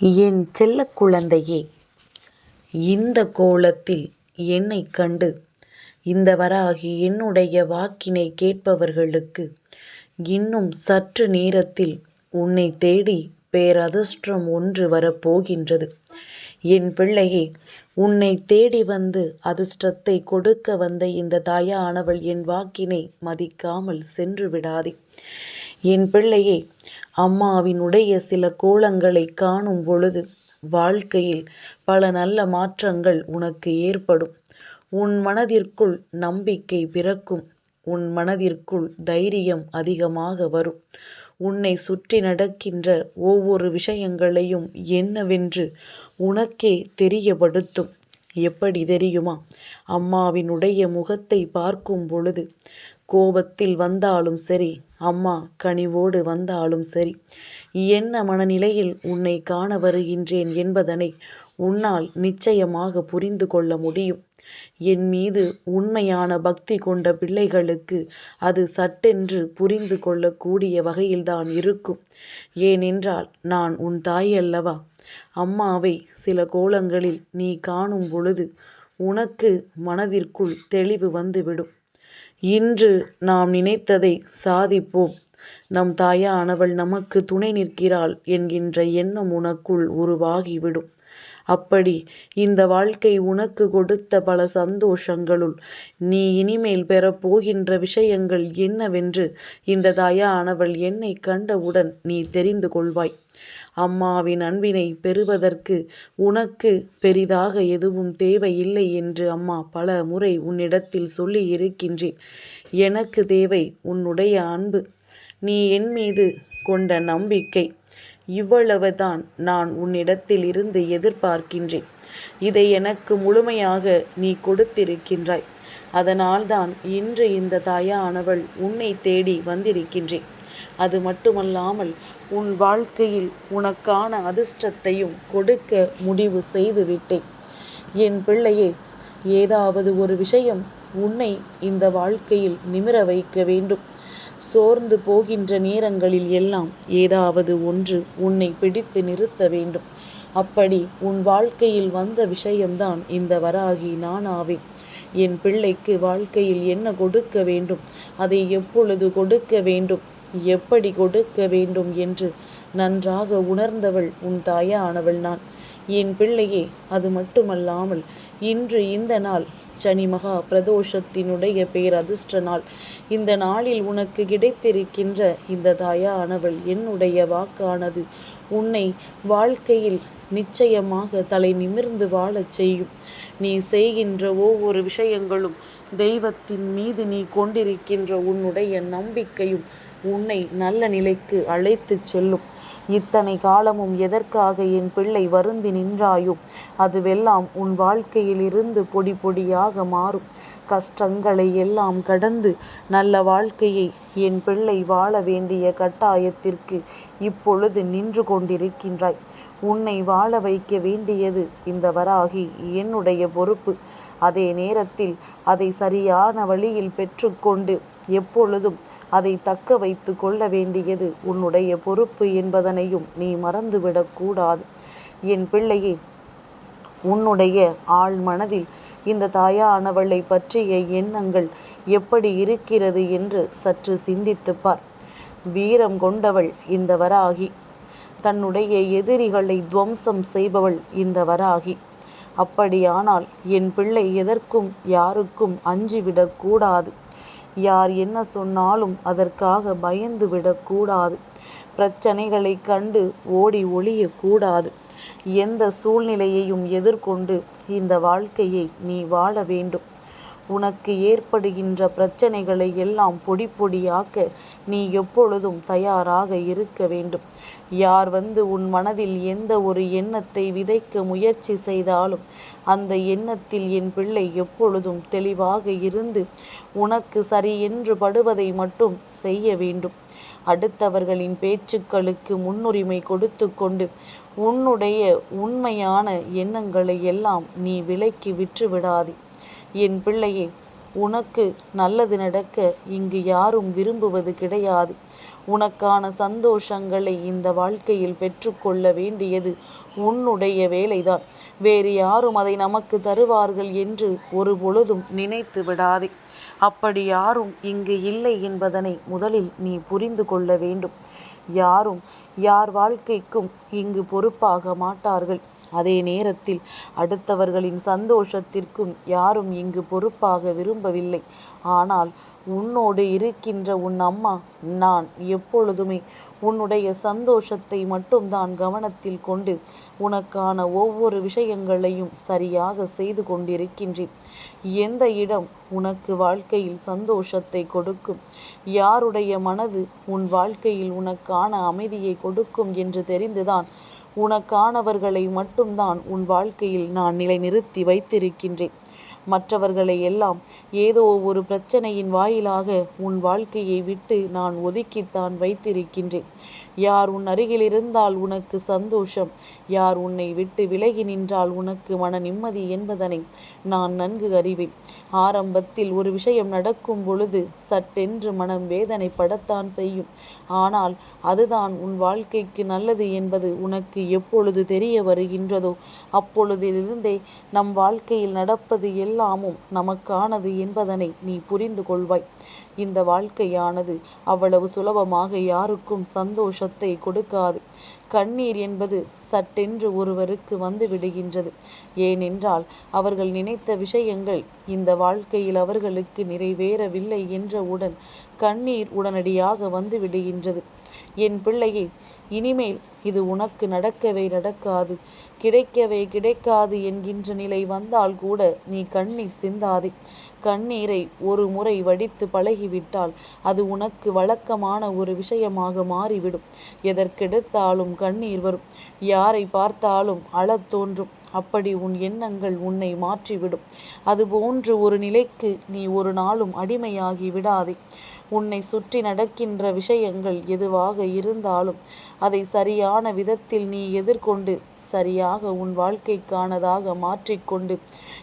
என் செல்ல குழந்தையே இந்த கோலத்தில் என்னை கண்டு இந்த வராகி என்னுடைய வாக்கினை கேட்பவர்களுக்கு இன்னும் சற்று நேரத்தில் உன்னை தேடி பேரதிர்ஷ்டம் ஒன்று வரப்போகின்றது. என் பிள்ளையே உன்னை தேடி வந்து அதிர்ஷ்டத்தை கொடுக்க வந்த இந்த தாயானவள் என் வாக்கினை மதிக்காமல் சென்று விடாதே. என் பிள்ளையே அம்மாவினுடைய சில கோலங்களை காணும் பொழுது வாழ்க்கையில் பல நல்ல மாற்றங்கள் உனக்கு ஏற்படும். உன் மனதிற்குள் நம்பிக்கை பிறக்கும். உன் மனதிற்குள் தைரியம் அதிகமாக வரும். உன்னை சுற்றி நடக்கின்ற ஒவ்வொரு விஷயங்களையும் என்னவென்று உனக்கே தெரியப்படுத்தும். எப்படி தெரியுமா? அம்மாவினுடைய முகத்தை பார்க்கும் பொழுது கோபத்தில் வந்தாலும் சரி அம்மா கனிவோடு வந்தாலும் சரி என்ன மனநிலையில் உன்னை காண வருகின்றேன் என்பதனை உன்னால் நிச்சயமாக புரிந்து கொள்ள முடியும். என் மீது உண்மையான பக்தி கொண்ட பிள்ளைகளுக்கு அது சட்டென்று புரிந்து கொள்ளக்கூடிய வகையில்தான் இருக்கும். ஏனென்றால் நான் உன் தாய் அல்லவா அம்மாவை சில கோலங்களில் நீ காணும் பொழுது உனக்கு மனதிற்குள் தெளிவு வந்துவிடும். இன்று நாம் நினைத்ததை சாதிப்போம். நம் தாயானவள் நமக்கு துணை நிற்கிறாள் என்கின்ற எண்ணம் உனக்குள் உருவாகிவிடும். அப்படி இந்த வாழ்க்கை உனக்கு கொடுத்த பல சந்தோஷங்களுள் நீ இனிமேல் பெறப்போகின்ற விஷயங்கள் என்னவென்று இந்த தாயானவள் என்னை கண்டவுடன் நீ தெரிந்து கொள்வாய். அம்மாவின் அன்பினை பெறுவதற்கு உனக்கு பெரிதாக எதுவும் தேவையில்லை என்று அம்மா பல முறை உன்னிடத்தில் சொல்லி இருக்கின்றேன். எனக்கு தேவை உன்னுடைய அன்பு. நீ என் மீது கொண்ட நம்பிக்கை. இவ்வளவுதான் நான் உன்னிடத்தில் இருந்து எதிர்பார்க்கின்றேன். இதை எனக்கு முழுமையாக நீ கொடுத்திருக்கின்றாய். அதனால்தான் இன்று இந்த தாயானவள் உன்னை தேடி வந்திருக்கின்றேன். அது மட்டுமல்லாமல் உன் வாழ்க்கையில் உனக்கான அதிர்ஷ்டத்தையும் கொடுக்க முடிவு செய்து விட்டேன் என் பிள்ளையே ஏதாவது ஒரு விஷயம் உன்னை இந்த வாழ்க்கையில் நிமிர வைக்க வேண்டும். சோர்ந்து போகின்ற நேரங்களில் எல்லாம் ஏதாவது ஒன்று உன்னை பிடித்து நிறுத்த வேண்டும். அப்படி உன் வாழ்க்கையில் வந்த விஷயம்தான் இந்த வராகி நானாவே என் பிள்ளைக்கு வாழ்க்கையில் என்ன கொடுக்க வேண்டும்? அதை எப்பொழுது கொடுக்க வேண்டும்? எப்படி கொடுக்க வேண்டும் என்று நன்றாக உணர்ந்தவள் உன் தாயானவள் நான். என் பிள்ளையே அது மட்டுமல்லாமல் இன்று இந்த நாள் சனி மகா பிரதோஷத்தினுடைய பேரதிர்ஷ்ட நாள். இந்த நாளில் உனக்கு கிடைத்திருக்கின்ற இந்த தாயானவள் என்னுடைய வாக்கானது. உன்னை வாழ்க்கையில் நிச்சயமாக தலை நிமிர்ந்து வாழச் செய்யும். நீ செய்கின்ற ஒவ்வொரு விஷயங்களும் தெய்வத்தின் மீது நீ கொண்டிருக்கின்ற உன்னுடைய நம்பிக்கையும் உன்னை நல்ல நிலைக்கு அழைத்துச் செல்லும். இத்தனை காலமும் எதற்காக என் பிள்ளை வருந்தி நின்றாயோ அதுவெல்லாம் உன் வாழ்க்கையிலிருந்து பொடி பொடியாக மாறும். கஷ்டங்களை எல்லாம் கடந்து நல்ல வாழ்க்கையை என் பிள்ளை வாழ வேண்டிய கட்டாயத்திற்கு இப்பொழுது நின்று கொண்டிருக்கின்றாய். உன்னை வாழ வைக்க வேண்டியது இந்த வராகி என்னுடைய பொறுப்பு. அதே நேரத்தில் அதை சரியான வழியில் பெற்றுக்கொண்டு எப்பொழுதும் அதை தக்க வைத்து கொள்ள வேண்டியது உன்னுடைய பொறுப்பு என்பதனையும் நீ மறந்துவிடக்கூடாது என் பிள்ளையே உன்னுடைய ஆழ் மனதில் இந்த தாயானவளை பற்றிய எண்ணங்கள் எப்படி இருக்கிறது என்று சற்று சிந்தித்துப்பார் வீரம் கொண்டவள் இந்த வராகி. தன்னுடைய எதிரிகளை துவம்சம் செய்பவள் இந்த வராகி. அப்படியானால் என் பிள்ளை எதற்கும் யாருக்கும் அஞ்சிவிடக்கூடாது யார் என்ன சொன்னாலும் அதற்காக பயந்து விடக்கூடாது பிரச்சனைகளை கண்டு ஓடி ஒளியக்கூடாது எந்த சூழ்நிலையையும் எதிர்கொண்டு இந்த வாழ்க்கையை நீ வாழ வேண்டும். உனக்கு ஏற்படுகின்ற பிரச்சனைகளை எல்லாம் பொடி பொடியாக்க நீ எப்பொழுதும் தயாராக இருக்க வேண்டும். யார் வந்து உன் மனதில் எந்த ஒரு எண்ணத்தை விதைக்க முயற்சி செய்தாலும் அந்த எண்ணத்தில் என் பிள்ளை எப்பொழுதும் தெளிவாக இருந்து உனக்கு சரி என்று படுவதை மட்டும் செய்ய வேண்டும். அடுத்தவர்களின் பேச்சுக்களுக்கு முன்னுரிமை கொடுத்து கொண்டு உன்னுடைய உண்மையான எண்ணங்களை எல்லாம் நீ விலைக்கு விற்று விடாதே என் பிள்ளையே உனக்கு நல்லது நடக்க இங்கு யாரும் விரும்புவது கிடையாது. உனக்கான சந்தோஷங்களை இந்த வாழ்க்கையில் பெற்றுக்கொள்ள வேண்டியது உன்னுடைய வேலைதான். வேறு யாரும் அதை நமக்கு தருவார்கள் என்று ஒரு பொழுதும் நினைத்து விடாதே. அப்படி யாரும் இங்கு இல்லை என்பதனை முதலில் நீ புரிந்து கொள்ள வேண்டும். யாரும் யார் வாழ்க்கைக்கும் இங்கு பொறுப்பாக மாட்டார்கள். அதே நேரத்தில் அடுத்தவர்களின் சந்தோஷத்திற்கும் யாரும் இங்கு பொறுப்பாக விரும்பவில்லை. ஆனால் உன்னோடு இருக்கின்ற உன் அம்மா நான் எப்பொழுதுமே உன்னுடைய சந்தோஷத்தை மட்டும்தான் கவனத்தில் கொண்டு உனக்கான ஒவ்வொரு விஷயங்களையும் சரியாக செய்து கொண்டிருக்கின்றேன். எந்த இடம் உனக்கு வாழ்க்கையில் சந்தோஷத்தை கொடுக்கும்? யாருடைய மனது உன் வாழ்க்கையில் உனக்கான அமைதியை கொடுக்கும் என்று தெரிந்துதான் உனக்கானவர்களை மட்டும்தான் உன் வாழ்க்கையில் நான் நிலைநிறுத்தி வைத்திருக்கின்றேன். மற்றவர்களை எல்லாம் ஏதோ ஒரு பிரச்சனையின் வாயிலாக உன் வாழ்க்கையை விட்டு நான் ஒதுக்கித்தான் வைத்திருக்கின்றேன். யார் உன் அருகில் இருந்தால் உனக்கு சந்தோஷம். யார் உன்னை விட்டு விலகி நின்றால் உனக்கு மன நிம்மதி என்பதனை நான் நன்கு அறிவேன். ஆரம்பத்தில் ஒரு விஷயம் நடக்கும் பொழுது சட்டென்று மனம் வேதனைப்படத்தான் செய்யும். ஆனால் அதுதான் உன் வாழ்க்கைக்கு நல்லது என்பது உனக்கு எப்பொழுது தெரிய வருகின்றதோ அப்பொழுதிலிருந்தே நம் வாழ்க்கையில் நடப்பது எல்லாமும் நமக்கானது என்பதனை நீ புரிந்து கொள்வாய். இந்த வாழ்க்கையானது அவ்வளவு சுலபமாக யாருக்கும் சந்தோஷத்தை கொடுக்காது. கண்ணீர் என்பது சட்டென்று ஒருவருக்கு வந்து விடுகின்றது. ஏனென்றால் அவர்கள் நினைத்த விஷயங்கள் இந்த வாழ்க்கையில் அவர்களுக்கு நிறைவேறவில்லை என்றவுடன் கண்ணீர் உடனடியாக வந்து விடுகின்றது. என் பிள்ளையே இனிமேல் இது உனக்கு நடக்கவே நடக்காது. கிடைக்கவே கிடைக்காது என்கின்ற நிலை வந்தால் கூட நீ கண்ணீர் சிந்தாதே. கண்ணீரை ஒரு முறை வடித்து பழகிவிட்டால் அது உனக்கு வழக்கமான ஒரு விஷயமாக மாறிவிடும். எதற்கெடுத்தாலும் கண்ணீர் வரும். யாரை பார்த்தாலும் அழத் தோன்றும். அப்படி உன் எண்ணங்கள் உன்னை மாற்றிவிடும். அதுபோன்று ஒரு நிலைக்கு நீ ஒரு நாளும் அடிமையாகி விடாதே. உன்னை சுற்றி நடக்கின்ற விஷயங்கள் எதுவாக இருந்தாலும் அதை சரியான விதத்தில் நீ எதிர்கொண்டு சரியாக உன் வாழ்க்கைக்கானதாக மாற்றிக்கொண்டு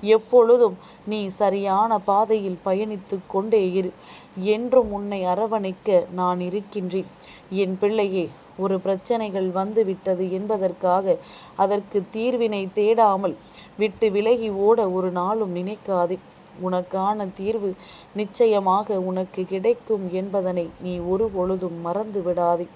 எப்பொழுதும் நீ சரியான பாதையில் பயணித்து கொண்டே இரு. என்றும் உன்னை அரவணைக்க நான் இருக்கின்றேன். என் பிள்ளையே ஒரு பிரச்சனைகள் வந்துவிட்டது என்பதற்காக அதற்கு தீர்வினை தேடாமல் விட்டு விலகி ஓட ஒரு நாளும் நினைக்காதே. உனக்கான தீர்வு நிச்சயமாக உனக்கு கிடைக்கும் என்பதனை நீ ஒரு பொழுதும் மறந்து விடாதே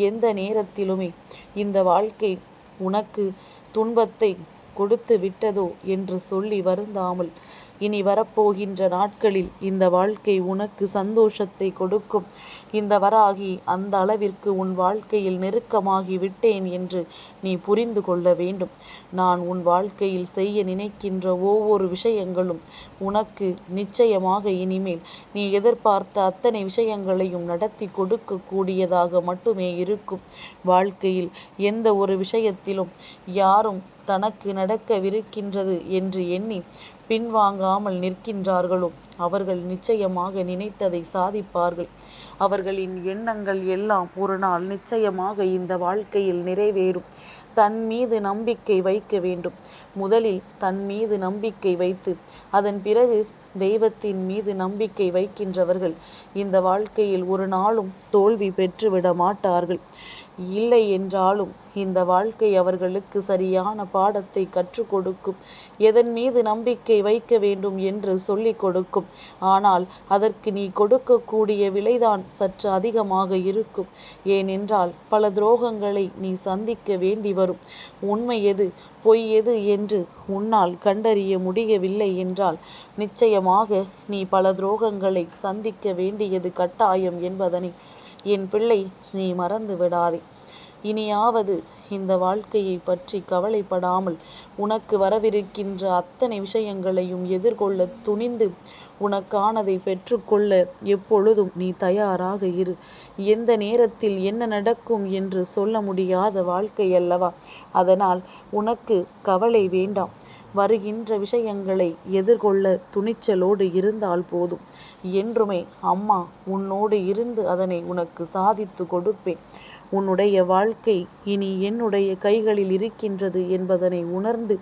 எந்த நேரத்திலுமே இந்த வாழ்க்கை உனக்கு துன்பத்தை கொடுத்து விட்டதோ என்று சொல்லி வருந்தாமல் இனி வரப்போகின்ற நாட்களில் இந்த வாழ்க்கை உனக்கு சந்தோஷத்தை கொடுக்கும். இந்த வராகி அந்த அளவிற்கு உன் வாழ்க்கையில் நெருக்கமாகி விட்டேன் என்று நீ புரிந்து கொள்ள வேண்டும். நான் உன் வாழ்க்கையில் செய்ய நினைக்கின்ற ஒவ்வொரு விஷயங்களும் உனக்கு நிச்சயமாக இனிமேல் நீ எதிர்பார்த்த அத்தனை விஷயங்களையும் நடத்தி கொடுக்கக்கூடியதாக மட்டுமே இருக்கும். வாழ்க்கையில் எந்த ஒரு விஷயத்திலும் யாரும் தனக்கு நடக்கவிருக்கின்றது என்று எண்ணி பின்வாங்காமல் நிற்கின்றார்களோ? அவர்கள் நிச்சயமாக நினைத்ததை சாதிப்பார்கள். அவர்களின் எண்ணங்கள் எல்லாம் ஒரு நாள் நிச்சயமாக இந்த வாழ்க்கையில் நிறைவேறும். தன் மீது நம்பிக்கை வைக்க வேண்டும். முதலில் தன் மீது நம்பிக்கை வைத்து அதன் பிறகு தெய்வத்தின் மீது நம்பிக்கை வைக்கின்றவர்கள் இந்த வாழ்க்கையில் ஒரு நாளும் தோல்வி பெற்றுவிட மாட்டார்கள். இல்லை என்றாலும் இந்த வாழ்க்கை அவர்களுக்கு சரியான பாடத்தை கற்றுக் கொடுக்கும். எதன் மீது நம்பிக்கை வைக்க வேண்டும் என்று சொல்லிக் கொடுக்கும். ஆனால் அதற்கு நீ கொடுக்கக்கூடிய விலைதான் சற்று அதிகமாக இருக்கும். ஏனென்றால் பல துரோகங்களை நீ சந்திக்க வேண்டி வரும். உண்மை எது பொய் எது என்று உன்னால் கண்டறிய முடியவில்லை என்றால் நிச்சயமாக நீ பல துரோகங்களை சந்திக்க வேண்டியது கட்டாயம் என்பதனை என் பிள்ளை நீ மறந்து விடாதே. இனியாவது இந்த வாழ்க்கையை பற்றி கவலைப்படாமல் உனக்கு வரவிருக்கின்ற அத்தனை விஷயங்களையும் எதிர்கொள்ள துணிந்து உனக்கானதை பெற்றுக்கொள்ள எப்பொழுதும் நீ தயாராக இரு. எந்த நேரத்தில் என்ன நடக்கும் என்று சொல்ல முடியாத வாழ்க்கை அல்லவா? அதனால் உனக்கு கவலை வேண்டாம். வருகின்ற விஷயங்களை எதிர்கொள்ள துணிச்சலோடு இருந்தால் போதும். என்றுமே அம்மா உன்னோடு இருந்து அதனை உனக்கு சாதித்து கொடுப்பேன். உன்னுடைய வாழ்க்கை இனி என்னுடைய கைகளில் இருக்கின்றது என்பதனை உணர்ந்து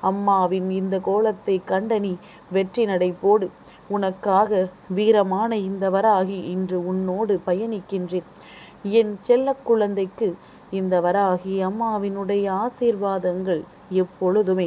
அம்மாவின் இந்த கோலத்தை கண்டனி வெற்றி நடை போடு. உனக்காக வீரமான இந்த வராகி இன்று உன்னோடு பயணிக்கின்றேன். என் செல்ல குழந்தைக்கு இந்த வராகி அம்மாவினுடைய ஆசீர்வாதங்கள் எப்பொழுதுமே